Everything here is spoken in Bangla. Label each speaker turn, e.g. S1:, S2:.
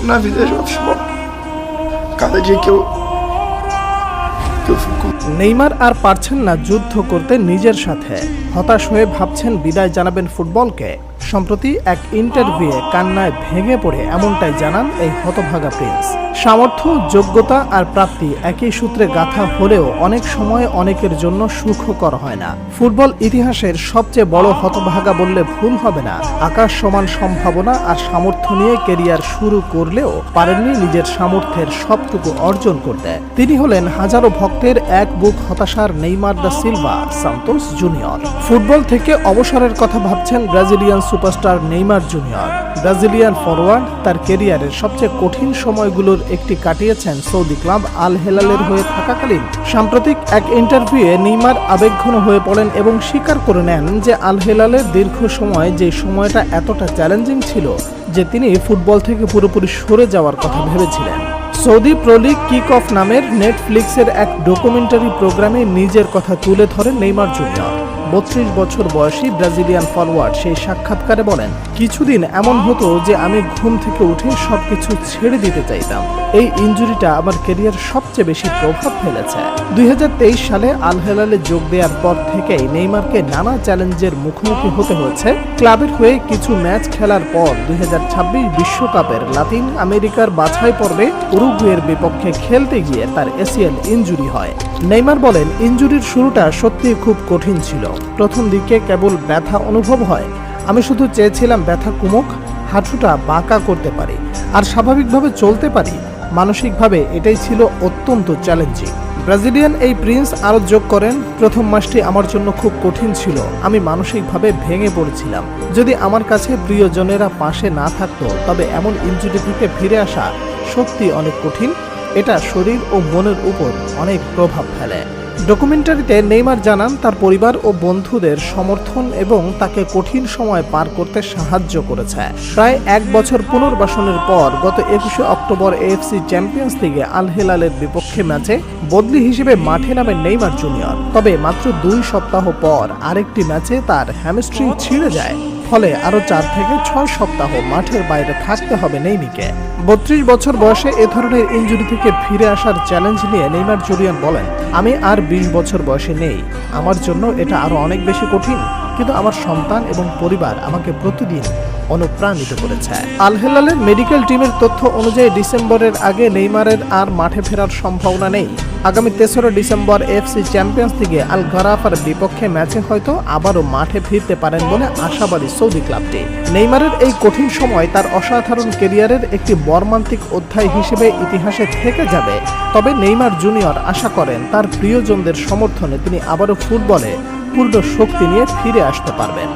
S1: না de সবসময় futebol. Cada dia que eu
S2: Neymar আর পারছেন না যুদ্ধ করতে নিজের সাথে হতাশ হয়ে ভাবছেন বিদায় জানাবেন ফুটবলকে সম্প্রতি এক ইন্টারভিউয়ে কান্নায় ভেঙে পড়ে এমনটাই জানান এই হতভাগা প্রিন্স। সামর্থ্য, যোগ্যতা আর প্রাপ্তি একই সূত্রে গাথা হলেও অনেক সময় অনেকের জন্য সুখকর হয় না। ফুটবল ইতিহাসের সবচেয়ে বড় হতভাগা বললে ভুল হবে না। আকাশ সমান সম্ভাবনা আর সামর্থ্য নিয়ে কেরিয়ার শুরু করলেও পারেননি নিজের সামর্থ্যের সবটুকু অর্জন করতে। তিনি হলেন হাজারো ভক্তের এক বুক হতাশার Neymar da Silva Santos Junior. Football থেকে অবসরের কথা ভাবছেন Brazilian superstar Neymar Junior. Brazilian forward তার কেরিয়ারের সবচেয়ে কঠিন সময়গুলোর একটি কাটিয়েছেন সৌদি ক্লাব আল হেলালের হয়ে থাকাকালীন। সাম্প্রতিক এক ইন্টারভিউয়ে নেইমার আবেগঘন হয়ে পড়েন এবং স্বীকার করে নেন যে আল হেলালের দীর্ঘ সময় যে সময়টা এতটা চ্যালেঞ্জিং ছিল যে তিনি ফুটবল থেকে পুরোপুরি সরে যাওয়ার কথা ভেবেছিলেন। সৌদি প্রলিগ কিক অফ নামের নেটফ্লিক্সের এক ডকুমেন্টারি প্রোগ্রামে নিজের কথা তুলে ধরেন নেইমার জুনিয়র। বত্রিশ বছর বয়সী ব্রাজিলিয়ান ফরওয়ার্ড সেই সাক্ষাৎকারে বলেন, কিছুদিন এমন হতো যে আমি ঘুম থেকে উঠে সবকিছু ছেড়ে দিতে চাইতাম। এই ইনজুরিটা আমার কেরিয়ার সবচেয়ে বেশি প্রভাব ফেলেছে। দুই হাজার তেইশ সালে আল হেলালে যোগ দেওয়ার পর থেকেই নেইমারকে নানা চ্যালেঞ্জের মুখোমুখি হতে হয়েছে। ক্লাবের হয়ে কিছু ম্যাচ খেলার পর দুই বিশ্বকাপের লাতিন আমেরিকার বাছাই পর্বে উরুগুয়ের বিপক্ষে খেলতে গিয়ে তার এসিএল ইনজুরি হয়। নেইমার বলেন, ইনজুরির শুরুটা সত্যিই খুব কঠিন ছিল। প্রথম দিকে কেবল ব্যথা অনুভব হয়। আমি শুধু চেয়েছিলাম ব্যথা কুমুক, হাঁটুটা বাঁকা করতে পারি আর স্বাভাবিকভাবে চলতে পারি। মানসিকভাবে এটাই ছিল অত্যন্ত চ্যালেঞ্জিং ব্রাজিলিয়ান এই প্রিন্স আরও যোগ করেন, প্রথম মাসটি আমার জন্য খুব কঠিন ছিল। আমি মানসিকভাবে ভেঙে পড়েছিলাম। যদি আমার কাছে প্রিয়জনেরা পাশে না থাকতো, তবে এমন ইনজুরি থেকে ফিরে আসা সত্যি অনেক কঠিন। এটা শরীর ও মনের উপর অনেক প্রভাব ফেলে। ডকুমেন্টারিতে নেইমার জানান, তার পরিবার ও বন্ধুদের সমর্থন এবং তাকে কঠিন সময় পার করতে সাহায্য করেছে। প্রায় এক বছর পুনর্বাসনের পর গত একুশে অক্টোবর এএফসি চ্যাম্পিয়ন্স লিগে আল হেলালের বিপক্ষে ম্যাচে বদলি হিসেবে মাঠে নামেন নেইমার জুনিয়র। তবে মাত্র দুই সপ্তাহ পর আরেকটি ম্যাচে তার হ্যামস্ট্রিং ছিঁড়ে যায়। ফলে আরও চার থেকে ছয় সপ্তাহ মাঠের বাইরে থাকতে হবে নেইমিকে। বত্রিশ বছর বয়সে এ ধরনের ইঞ্জুরি থেকে ফিরে আসার চ্যালেঞ্জ নিয়ে নেইমার জুরিয়ান বলেন, আমি আর বিশ বছর বয়সে নেই। আমার জন্য এটা আরও অনেক বেশি কঠিন। কিন্তু আমার সন্তান এবং পরিবার আমাকে প্রতিদিন অনুপ্রাণিত করেছে। আল হেলালের মেডিকেল টিমের তথ্য অনুযায়ী ডিসেম্বরের আগে নেইমারের আর মাঠে ফেরার সম্ভাবনা নেই। আগামী তেসরা ডিসেম্বর এফসি চ্যাম্পিয়ন্স লিগে আল গারাফার বিপক্ষে ম্যাচে হয়তো আবারও মাঠে ফিরতে পারেন বলে আশাবাদী সৌদি ক্লাবটি। নেইমারের এই কঠিন সময় তার অসাধারণ কেরিয়ারের একটি মর্মান্তিক অধ্যায় হিসেবে ইতিহাসে থেকে যাবে। তবে নেইমার জুনিয়র আশা করেন তার প্রিয়জনদের সমর্থনে তিনি আবারও ফুটবলে পূর্ণ শক্তি নিয়ে ফিরে আসতে পারবেন।